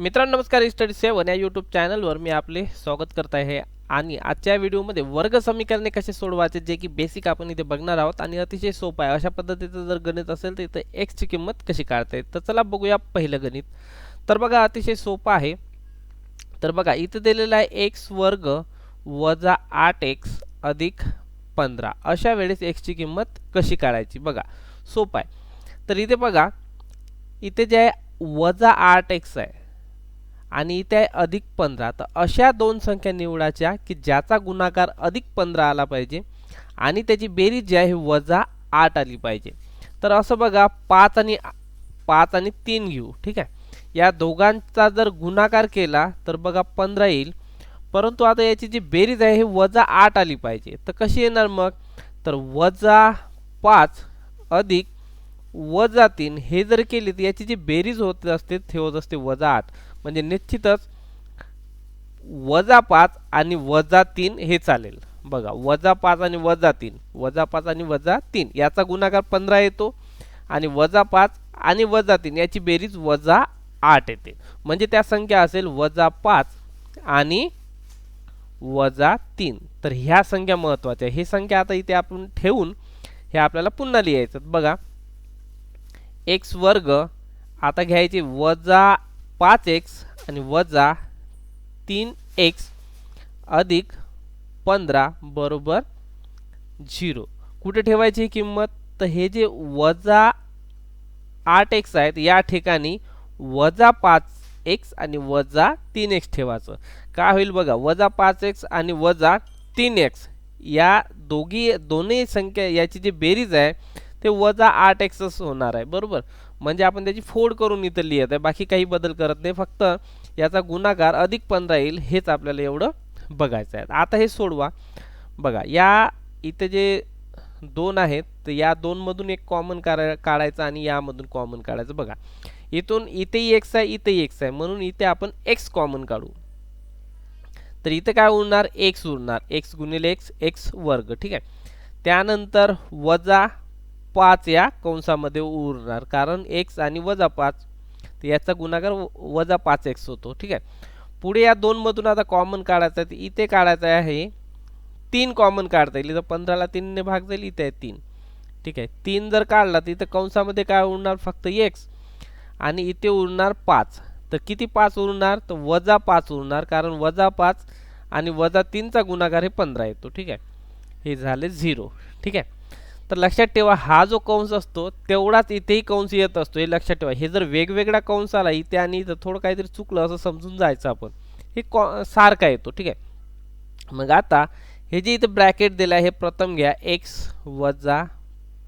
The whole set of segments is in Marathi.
मित्रांनो नमस्कार स्टडी सेवन या यूट्यूब चॅनलवर मी आपले स्वागत करत आहे. आणि आजच्या व्हिडिओमध्ये वर्ग समीकरणे कसे सोडवायचे जे की बेसिक आपण इथे बघणार आहोत आणि अतिशय सोपं आहे. अशा पद्धतीचं जर गणित असेल तर इथं एक्सची किंमत कशी काढता येईल? तर चला बघूया पहिलं गणित. तर बघा अतिशय सोपं आहे. तर बघा इथं दिलेलं आहे एक्स वर्ग वजा आठ एक्स अधिक पंधरा. अशा वेळेस एक्सची किंमत कशी काढायची? बघा सोपं आहे. तर इथे बघा इथे जे आहे वजा आठ एक्स आहे. आणि त्या अधिक पंधरा. तर अशा दोन संख्या निवडायच्या की ज्याचा गुणाकार अधिक पंधरा आला पाहिजे आणि त्याची बेरीज जी आहे वजा आठ आली पाहिजे. तर असं बघा पाच आणि पाच आणि तीन घेऊ ठीक आहे? या दोघांचा जर गुणाकार केला तर बघा पंधरा येईल. परंतु आता याची जी बेरीज आहे हे वजा आठ आली पाहिजे. तर कशी येणार मग? तर वजा पाच अधिक वजा तीन हे जर केले तर याची जी बेरीज होत असते ते होत असते वजा आठ. म्हणजे निश्चितच वजा पाच आणि वजा तीन हे चालेल. बघा वजा पाच आणि वजा तीन. वजा पाच आणि वजा तीन. याचा गुणाकार पंधरा येतो आणि वजा पाच आणि वजा तीन याची बेरीज वजा आठ येते. म्हणजे त्या संख्या असेल वजा पाच आणि वजा तीन. तर ह्या संख्या महत्त्वाच्या हे संख्या आता इथे आपण ठेवून हे आपल्याला पुन्हा लिहायचं बघा एक्स वर्ग आता घ्यायचे वजा पाच एक्स आणि वजा तीन एक्स अधिक पंधरा बरोबर झिरो. कुठे ठेवायची ही किंमत? तर हे जे वजा आठ एक्स आहेत या ठिकाणी वजा पाच एक्स आणि वजा तीन एक्स ठेवायचं. काय होईल बघा वजा पाच एक्स आणि वजा तीन एक्स या दोघी दोन्ही संख्या याची जी बेरीज आहे ते वजा आठ एक्सच होणार आहे बरोबर? म्हणजे आपण त्याची फोड करून इथं लिहित आहे बाकी काही बदल करत नाही फक्त याचा गुणाकार अधिक पंधरा येईल हेच आपल्याला एवढं बघायचं आहे. आता हे सोडवा. बघा या इथे जे दोन आहेत तर या दोनमधून एक कॉमन काढा काढायचं आणि यामधून कॉमन काढायचं. बघा इथून इथेही एक्स आहे इथेही एक्स आहे म्हणून इथे आपण एक्स कॉमन काढू. तर इथं काय उरणार? एक्स उरणार. एक्स गुणिले एक्स एक्स वर्ग ठीक आहे? त्यानंतर वजा पाच या कंसामध्ये उरणार. कारण एक्स आणि वजा पाच तर याचा गुणाकार वजा पाच एक्स होतो. ठीक आहे? पुढे या दोनमधून आता कॉमन काढायचं आहे इथे काढायचं आहे तीन कॉमन काढता येईल. इथं पंधराला तीनने भाग जाईल इथे आहे तीन. ठीक आहे? तीन जर काढला तर इथं कंसामध्ये काय उरणार? फक्त एक्स आणि इथे उरणार पाच. तर किती पाच उरणार? तर वजा पाच उरणार. कारण वजा पाच आणि वजा तीनचा गुणाकार हे पंधरा येतो. ठीक आहे? हे झाले झिरो. ठीक आहे? तर लक्षात ठेवा हा जो कंस असतो तेवढाच इथेही कंस येत असतो. हे लक्षात ठेवा. हे जर वेगवेगळा कंस आला इथे आणि इथं थोडं काहीतरी चुकलं असं समजून जायचं आपण हे कॉ सारखा येतो. ठीक आहे? मग आता हे जे इथं ब्रॅकेट दिलं आहे हे प्रथम घ्या. एक्स वजा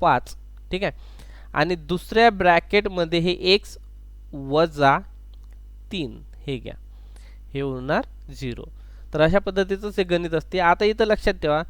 पाच. ठीक आहे? आणि दुसऱ्या ब्रॅकेटमध्ये हे एक्स वजा तीन. हे घ्या. हे होणार झिरो. तर अशा पद्धतीचंच हे गणित असते. आता इथं लक्षात ठेवा.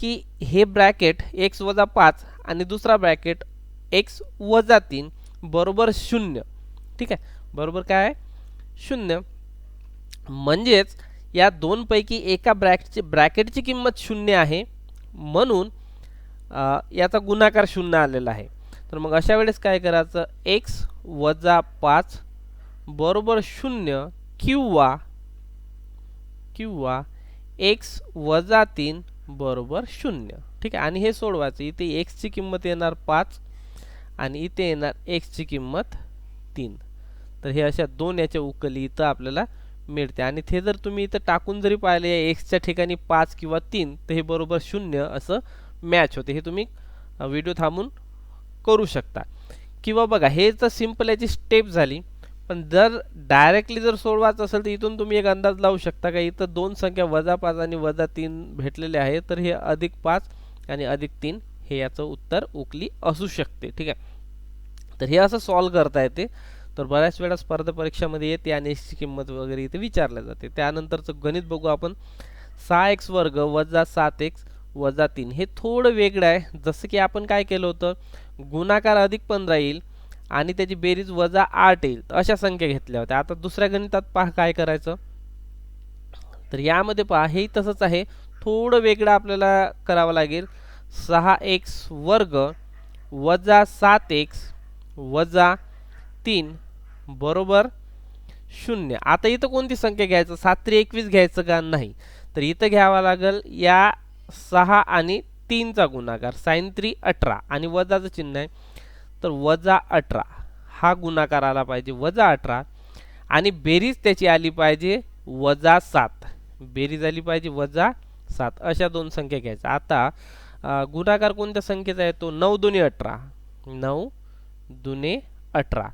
की हे ब्रॅकेट एक्स वजा पाच आणि दुसरा ब्रॅकेट एक्स वजा तीन बरोबर शून्य. ठीक आहे? बरोबर काय आहे? शून्य. म्हणजेच या दोनपैकी एका ब्रॅकेटची ब्रॅकेटची किंमत शून्य आहे. म्हणून याचा गुणाकार शून्य आलेला आहे. तर मग अशा वेळेस काय करायचं? एक्स वजा पाच बरोबर शून्य किंवा किंवा एक्स वजा तीन बरोबर शून्य. ठीक आहे. आणि हे सोडवायचं. इथे एक्सची किंमत येणार पाच आणि इथे येणार एक्सची किंमत तीन. तर हे अशा दोन याच्या उकली इथं आपल्याला मिळते. आणि ते जर तुम्ही इथं टाकून जरी पाहिले एक्सच्या ठिकाणी पाच किंवा तीन तर हे बरोबर शून्य असं मॅच होते. हे तुम्ही व्हिडिओ थांबून करू शकता. किंवा बघा हे तर सिंपल याची स्टेप झाली पण जर डायरेक्टली जर सोडवायचं असेल तर इथून तुम्ही एक अंदाज लावू शकता का? इथं दोन संख्या वजा पाच आणि वजा तीन भेटलेले आहे तर हे अधिक पाच आणि अधिक तीन हे याचं उत्तर उकली असू शकते. ठीक आहे? तर हे असं सॉल्व करता येते. तर बऱ्याच वेळा स्पर्धा परीक्षामध्ये येते आणि याची किंमत वगैरे इथे विचारल्या जाते. त्यानंतरचं गणित बघू आपण. सहा एक्स वर्ग वजा सात एक्स वजा तीन हे थोडं वेगळं आहे. जसं की आपण काय केलं होतं? गुणाकार अधिक पंधरा येईल. आणि त्याची बेरीज वजा आठ येईल. तर अशा संख्या घेतल्या होत्या. आता दुसऱ्या गणितात पहा काय करायचं. तर यामध्ये पहा हे तसंच आहे. थोडं वेगळं आपल्याला करावं लागेल. सहा एक्स वर्ग वजा सात एक्स वजा तीन बरोबर शून्य. आता इथं कोणती संख्या घ्यायचं? सात त्रिक एकवीस घ्यायचं का? नाही. तर इथं घ्यावा लागेल या सहा आणि तीनचा गुणाकार. सायन थ्री अठरा आणि वजाचं चिन्ह आहे. तर वजा अठरा. हा गुणाकार आला पाहिजे. वजा अठरा. आणि बेरीज त्याची आली पाहिजे वजा सात. बेरीज आली पाहिजे वजा सात. अशा दोन संख्या घ्यायच्या. आता गुणाकार कोणत्या संख्येचा आहे तो नऊ दुने अठरा. नऊ दुने अठरा.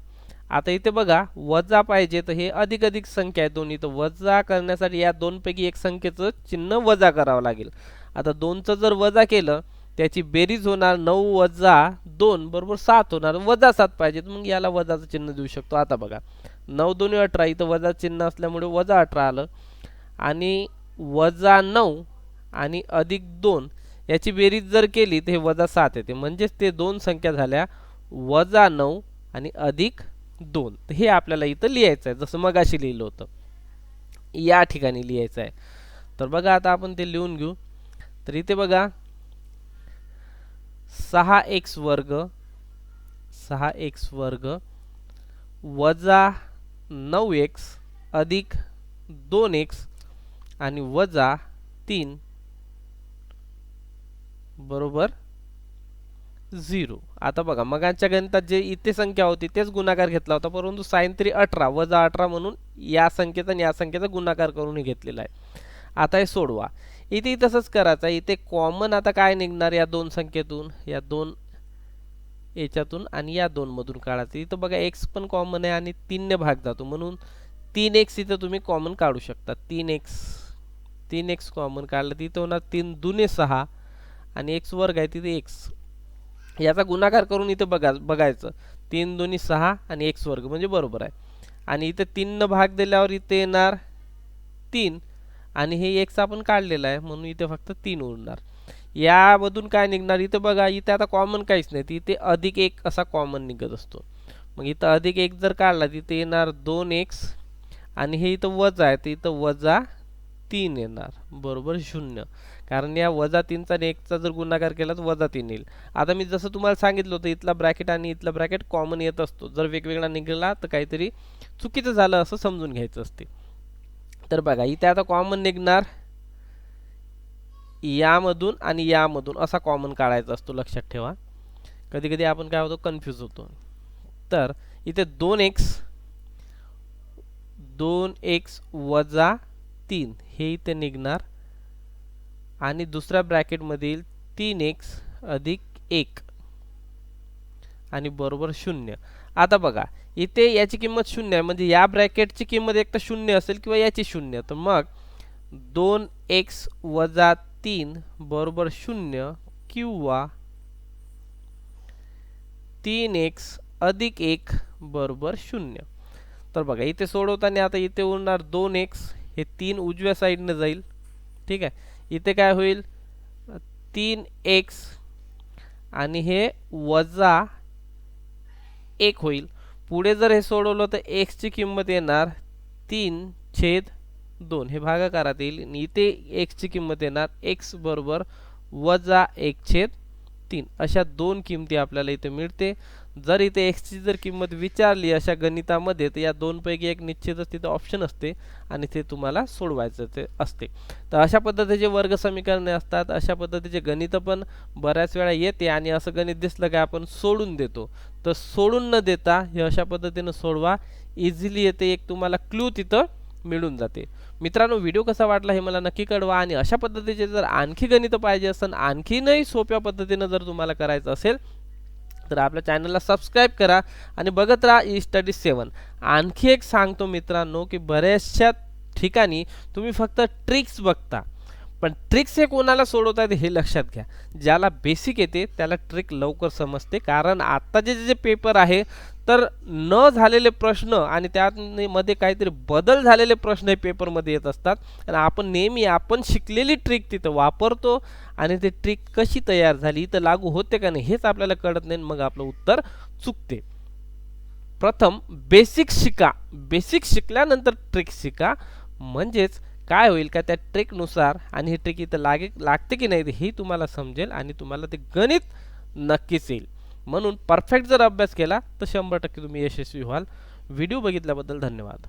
आता इथे बघा वजा पाहिजे तर हे अधिक अधिक संख्या आहे दोन्ही. तर वजा करण्यासाठी या दोनपैकी एक संख्येचं चिन्ह वजा करावं लागेल. आता दोनचं जर वजा केलं त्याची बेरीज होणार नऊ वजा दोन बरोबर सात होणार. वजा सात पाहिजे मग याला वजाचं चिन्ह देऊ शकतो. आता बघा नऊ दोन्ही अठरा. इथं वजा चिन्ह असल्यामुळे वजा अठरा आलं. आणि वजा नऊ आणि अधिक दोन याची बेरीज जर केली तर हे वजा सात येते. म्हणजेच ते दोन संख्या झाल्या वजा नऊ आणि अधिक दोन. तर हे आपल्याला इथं लिहायचं आहे. जसं मगाशी लिहिलं होतं. या ठिकाणी लिहायचं आहे. तर बघा आता आपण ते लिहून घेऊ. तर इथे बघा सहा एक्स वर्ग सहा एक्स वर्ग वजा नऊ एक्स अधिक दोन एक्स आणि वजा तीन. बरोबर? झिरो. आता बघा मगाच्या गणितात जे इथे संख्या होती तेच गुणाकार घेतला होता परंतु सायंत्री थ्री अठरा वजा अठरा म्हणून या संख्येचा आणि या संख्येचा गुणाकार करून घेतलेला आहे. आता हे सोडवा. इथे तसंच करायचं. आहे. इथे कॉमन आता काय निघणार या दोन संख्येतून? या दोन याच्यातून आणि या दोनमधून काढायचं. इथं बघा एक्स पण कॉमन आहे आणि तीनने भाग जातो. म्हणून तीन एक्स इथं तुम्ही कॉमन काढू शकता. तीन एक्स तीन एक्स कॉमन काढलं तर होणार तीन दुने सहा आणि एक्स वर्ग आहे तिथे एक्स याचा गुणाकार करून इथं बघा बघायचं. तीन दोन्ही सहा आणि एक्स वर्ग म्हणजे बरोबर आहे. आणि इथं तीननं भाग दिल्यावर इथे येणार तीन. आणि हे एक्स आपण काढलेलं आहे म्हणून इथे फक्त तीन उरणार. यामधून काय निघणार? इथं बघा इथे आता कॉमन काहीच नाही. तिथे इथे अधिक एक असा कॉमन निघत असतो. मग इथं अधिक एक जर काढला तिथे येणार दोन एक्स आणि हे इथं वजा आहे. तर इथं वजा तीन येणार. बरोबर शून्य. कारण या वजा तीनचा आणि एकचा जर गुणाकार केला तर वजा तीन येईल. आता मी जसं तुम्हाला सांगितलं होतं इथला ब्रॅकेट आणि इथला ब्रॅकेट कॉमन येत असतो. जर वेगवेगळा निघाला तर काहीतरी चुकीचं झालं असं समजून घ्यायचं असते. तर बघा इथे आता कॉमन निघणार यामधून आणि यामधून. असा कॉमन काढायचा असतो लक्षात ठेवा. कधी कधी आपण काय होतो कन्फ्यूज होतो. तर इथे दोन एक्स दोन एक्स वजा तीन हे इथे निघणार. आणि दुसऱ्या ब्रॅकेटमधील तीन एक्स अधिक एक. आणि बरोबर शून्य. आता बघा इथे याची किंमत शून्य आहे. म्हणजे या ब्रॅकेटची किंमत एक तर शून्य असेल किंवा याची शून्य तर मग दोन एक्स वजा तीन बरोबर शून्य किंवा तीन एक्स अधिक एक बरोबर शून्य. तर बघा इथे सोडवताना आता इथे उरणार दोन एक्स हे तीन उजव्या साईडनं जाईल. ठीक आहे? इथे काय होईल? तीन एक्स आणि हे वजा एक होईल. पुढे जर हे सोडवलं तर एक्सची किंमत येणार तीन छेद दोन. हे भागाकारात येईल आणि इथे एक्सची किंमत येणार एक्स बरोबर वजा एक छेद तीन. अशा दोन किमती आपल्याला इथे मिळते. जर इथे एक्सची जर किंमत विचारली अशा गणितामध्ये तर या दोनपैकी एक निश्चितच तिथं ऑप्शन असते आणि ते तुम्हाला सोडवायचं ते असते. तर अशा पद्धतीचे वर्ग समीकरणे असतात अशा पद्धतीचे गणितं पण बऱ्याच वेळा येते आणि असं गणित दिसलं की आपण सोडून देतो. तर सोडून न देता हे अशा पद्धतीनं सोडवा इझिली येते एक तुम्हाला क्लू तिथं मिळून जाते. मित्रांनो व्हिडिओ कसा वाटला हे मला नक्की कळवा आणि अशा पद्धतीचे जर आणखी गणितं पाहिजे असेल आणखीनही सोप्या पद्धतीनं जर तुम्हाला करायचं असेल तर आपल्या चॅनलला सबस्क्राईब करा आणि बघत राहा ई स्टडी सेवन आणखी एक सांगतो मित्रांनो की बऱ्याचशा ठिकाणी तुम्ही फक्त ट्रिक्स बघता. पण ट्रिक्स हे कोणाला सोडवता येते हे लक्षात घ्या. ज्याला बेसिक येते त्याला ट्रिक लवकर समजते. कारण आत्ताचे जे जे पेपर आहे तर न झालेले प्रश्न आणि त्यामध्ये काहीतरी बदल झालेले प्रश्न हे पेपरमध्ये येत असतात. आणि आपण नेहमी आपण शिकलेली ट्रिक तिथं वापरतो आणि ते ट्रिक कशी तयार झाली इथं लागू होते का नाही हेच आपल्याला कळत नाही मग आपलं उत्तर चुकते. प्रथम बेसिक शिका. बेसिक शिकल्यानंतर ट्रिक शिका. म्हणजेच काय होईल का त्या ट्रिकनुसार आणि ही ट्रिक इथं लागे लागते की नाही हे तुम्हाला समजेल आणि तुम्हाला ते गणित नक्कीच येईल. म्हणून परफेक्ट जर अभ्यास केला तर शंभर टक्के तुम्ही यशस्वी व्हाल. व्हिडिओ बघितल्याबद्दल धन्यवाद.